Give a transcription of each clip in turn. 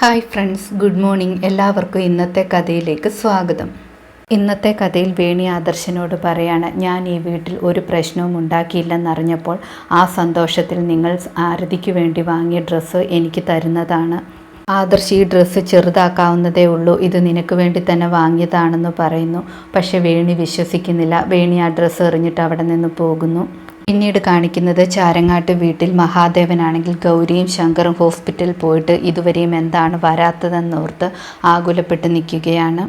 Hi friends good morning. എല്ലാവർക്കും ഇന്നത്തെ കഥയിലേക്ക് സ്വാഗതം. ഇന്നത്തെ കഥയിൽ വേണി ആദർശനോട് പറയാണ് ഞാൻ ഈ വീട്ടിൽ ഒരു പ്രശ്നവും ഉണ്ടാക്കിയില്ലെന്നറിഞ്ഞപ്പോൾ ആ സന്തോഷത്തിൽ നിങ്ങൾ ആരതിക്ക് വേണ്ടി വാങ്ങിയ ഡ്രസ്സ് എനിക്ക് തരുന്നതാണ്. ആദർശ് ഈ ഡ്രസ്സ് ചെറുതാക്കാവുന്നതേ ഉള്ളൂ. ഇത് നിനക്ക് വേണ്ടി തന്നെ വാങ്ങിയതാണെന്ന് പറയുന്നു. പക്ഷേ വേണി വിശ്വസിക്കുന്നില്ല. വേണി ആ ഡ്രസ്സ് എറിഞ്ഞിട്ട് അവിടെ നിന്ന് പോകുന്നു. പിന്നീട് കാണിക്കുന്നത് ചാരങ്ങാട്ട് വീട്ടിൽ മഹാദേവനാണെങ്കിൽ ഗൗരിയും ശങ്കറും ഹോസ്പിറ്റലിൽ പോയിട്ട് ഇതുവരെയും എന്താണ് വരാത്തതെന്നോർത്ത് ആകുലപ്പെട്ട് നിൽക്കുകയാണ്.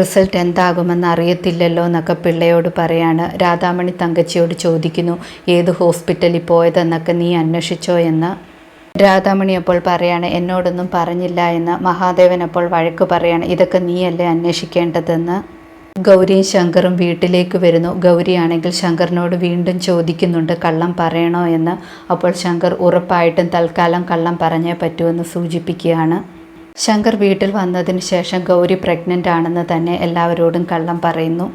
റിസൾട്ട് എന്താകുമെന്ന് അറിയത്തില്ലല്ലോ എന്നൊക്കെ പിള്ളയോട് പറയാണ്. രാധാമണി തങ്കച്ചിയോട് ചോദിക്കുന്നു ഏത് ഹോസ്പിറ്റലിൽ പോയതെന്നൊക്കെ നീ അന്വേഷിച്ചോ എന്ന്? രാധാമണി അപ്പോൾ പറയാണ് എന്നോടൊന്നും പറഞ്ഞില്ല എന്ന്. മഹാദേവൻ അപ്പോൾ വഴക്ക് പറയാണ് ഇതൊക്കെ നീയല്ലേ അന്വേഷിക്കേണ്ടതെന്ന്? ഗൗരിയും ശങ്കറും വീട്ടിലേക്ക് വരുന്നു. ഗൗരിയാണെങ്കിൽ ശങ്കറിനോട് വീണ്ടും ചോദിക്കുന്നുണ്ട് കള്ളം പറയണോ എന്ന്? അപ്പോൾ ശങ്കർ ഉറപ്പായിട്ടും തൽക്കാലം കള്ളം പറഞ്ഞേ പറ്റുമെന്ന് സൂചിപ്പിക്കുകയാണ്. ശങ്കർ വീട്ടിൽ വന്നതിന് ശേഷം ഗൗരി പ്രഗ്നന്റ് ആണെന്ന് തന്നെ എല്ലാവരോടും കള്ളം പറയുന്നു.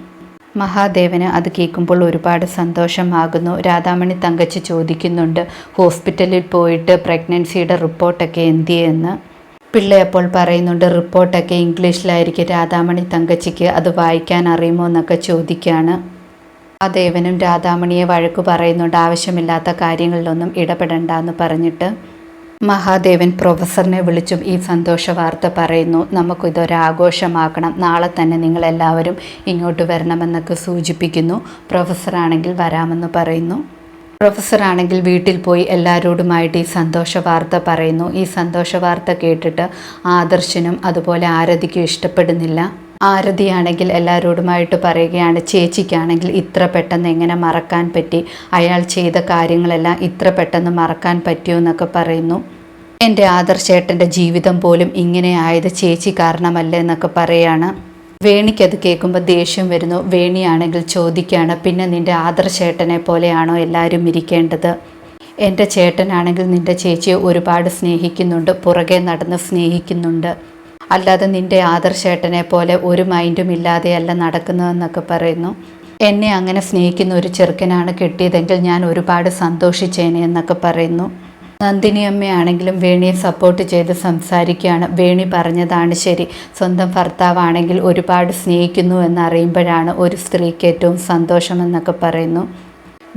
മഹാദേവന് അത് കേൾക്കുമ്പോൾ ഒരുപാട് സന്തോഷമാകുന്നു. രാധാമണി തങ്കച്ചി ചോദിക്കുന്നുണ്ട് ഹോസ്പിറ്റലിൽ പോയിട്ട് പ്രഗ്നൻസിയുടെ റിപ്പോർട്ടൊക്കെ എന്തിയെന്ന്? പിള്ള അപ്പോൾ പറയുന്നുണ്ട് റിപ്പോർട്ടൊക്കെ ഇംഗ്ലീഷിലായിരിക്കും. രാധാമണി തങ്കച്ചിക്ക് അത് വായിക്കാൻ അറിയുമോ എന്നൊക്കെ ചോദിക്കുകയാണ് ആ ദേവനും രാധാമണിയെ വഴക്കു പറയുന്നുണ്ട് ആവശ്യമില്ലാത്ത കാര്യങ്ങളിലൊന്നും ഇടപെടണ്ട എന്ന് പറഞ്ഞിട്ട്. മഹാദേവൻ പ്രൊഫസറിനെ വിളിച്ചും ഈ സന്തോഷ വാർത്ത പറയുന്നു നമുക്കിതൊരാഘോഷമാക്കണം. നാളെ തന്നെ നിങ്ങളെല്ലാവരും ഇങ്ങോട്ട് വരണമെന്നൊക്കെ സൂചിപ്പിക്കുന്നു. പ്രൊഫസറാണെങ്കിൽ വരാമെന്ന് പറയുന്നു. പ്രൊഫസർ ആണെങ്കിൽ വീട്ടിൽ പോയി എല്ലാവരോടുമായിട്ട് ഈ സന്തോഷ വാർത്ത പറയുന്നു. ഈ സന്തോഷ വാർത്ത കേട്ടിട്ട് ആദർശനും അതുപോലെ ആരതിക്കും ഇഷ്ടപ്പെടുന്നില്ല. ആരതിയാണെങ്കിൽ എല്ലാവരോടുമായിട്ട് പറയുകയാണ് ചേച്ചിക്കാണെങ്കിൽ ഇത്ര പെട്ടെന്ന് എങ്ങനെ മറക്കാൻ പറ്റി? അയാൾ ചെയ്ത കാര്യങ്ങളെല്ലാം ഇത്ര പെട്ടെന്ന് മറക്കാൻ പറ്റിയോ? എന്നൊക്കെ പറയുന്നു. എന്റെ ആദർശേട്ടന്റെ ജീവിതം പോലും ഇങ്ങനെ ആയത് ചേച്ചി കാരണമല്ലേ? എന്നൊക്കെ പറയാണ്. വേണിക്കത് കേൾക്കുമ്പോൾ ദേഷ്യം വരുന്നു. വേണിയാണെങ്കിൽ ചോദിക്കുകയാണ് പിന്നെ നിന്റെ ആദർശേട്ടനെ പോലെയാണോ എല്ലാവരും ഇരിക്കേണ്ടത്? എന്റെ ചേട്ടനാണെങ്കിൽ നിന്റെ ചേച്ചിയെ ഒരുപാട് സ്നേഹിക്കുന്നുണ്ട്. പുറകെ നടന്ന് സ്നേഹിക്കുന്നുണ്ട്. അല്ലാതെ നിന്റെ ആദർശേട്ടനെ പോലെ ഒരു മൈൻഡും ഇല്ലാതെയല്ല നടക്കുന്നതെന്നൊക്കെ പറയുന്നു. എന്നെ അങ്ങനെ സ്നേഹിക്കുന്ന ഒരു ചെറുക്കനാണ് കിട്ടിയതെങ്കിൽ ഞാൻ ഒരുപാട് സന്തോഷിച്ചേനെ എന്നൊക്കെ പറയുന്നു. നന്ദിനി അമ്മയാണെങ്കിലും വേണിയെ സപ്പോർട്ട് ചെയ്ത് സംസാരിക്കുകയാണ്. വേണി പറഞ്ഞതാണ് ശരി. സ്വന്തം ഭർത്താവാണെങ്കിൽ ഒരുപാട് സ്നേഹിക്കുന്നു എന്നറിയുമ്പോഴാണ് ഒരു സ്ത്രീക്ക് ഏറ്റവും സന്തോഷമെന്നൊക്കെ പറയുന്നു.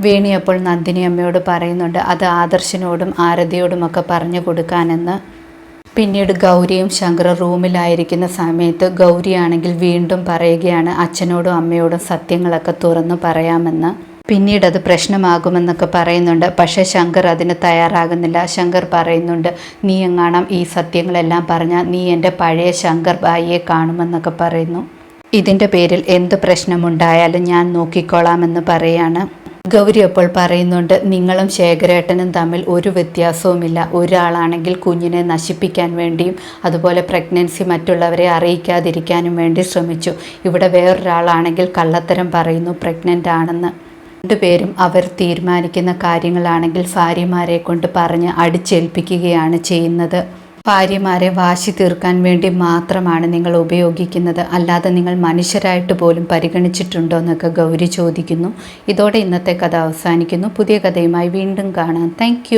വേണി അപ്പോൾ നന്ദിനി അമ്മയോട് പറയുന്നുണ്ട് അത് ആദർശിനോടും ആരതിയോടുമൊക്കെ പറഞ്ഞു കൊടുക്കാനെന്ന്. പിന്നീട് ഗൗരിയും ശങ്കർ റൂമിലായിരിക്കുന്ന സമയത്ത് ഗൗരിയാണെങ്കിൽ വീണ്ടും പറയുകയാണ് അച്ഛനോടും അമ്മയോടും സത്യങ്ങളൊക്കെ തുറന്നു പറയാമെന്ന്. പിന്നീട് അത് പ്രശ്നമാകുമെന്നൊക്കെ പറയുന്നുണ്ട്. പക്ഷേ ശങ്കർ അതിന് തയ്യാറാകുന്നില്ല. ശങ്കർ പറയുന്നുണ്ട് നീ എങ്ങാണം ഈ സത്യങ്ങളെല്ലാം പറഞ്ഞാൽ നീ എന്റെ പഴയ ശങ്കർ ഭായിയെ കാണുമെന്നൊക്കെ പറയുന്നു. ഇതിന്റെ പേരിൽ എന്ത് പ്രശ്നമുണ്ടായാലും ഞാൻ നോക്കിക്കോളാമെന്ന് പറയാണ്. ഗൗരി അപ്പോൾ പറയുന്നുണ്ട് നിങ്ങളും ശേഖരേട്ടനും തമ്മിൽ ഒരു വ്യത്യാസവുമില്ല. ഒരാളാണെങ്കിൽ കുഞ്ഞിനെ നശിപ്പിക്കാൻ വേണ്ടിയും അതുപോലെ പ്രഗ്നൻസി മറ്റുള്ളവരെ അറിയിക്കാതിരിക്കാനും വേണ്ടി ശ്രമിച്ചു. ഇവിടെ വേറൊരാളാണെങ്കിൽ കള്ളത്തരം പറയുന്നു പ്രഗ്നന്റ് ആണെന്ന്. രണ്ടുപേരും അവർ തീരുമാനിക്കുന്ന കാര്യങ്ങളാണെങ്കിൽ ഭാര്യമാരെ കൊണ്ട് പറഞ്ഞ് അടിച്ചേൽപ്പിക്കുകയാണ് ചെയ്യുന്നത്. ഭാര്യമാരെ വാശി തീർക്കാൻ വേണ്ടി മാത്രമാണ് നിങ്ങൾ ഉപയോഗിക്കുന്നത്. അല്ലാതെ നിങ്ങൾ മനുഷ്യരായിട്ട് പോലും പരിഗണിച്ചിട്ടുണ്ടോ എന്നൊക്കെ ഗൗരി ചോദിക്കുന്നു. ഇതോടെ ഇന്നത്തെ കഥ അവസാനിക്കുന്നു. പുതിയ കഥയുമായി വീണ്ടും കാണാം. താങ്ക്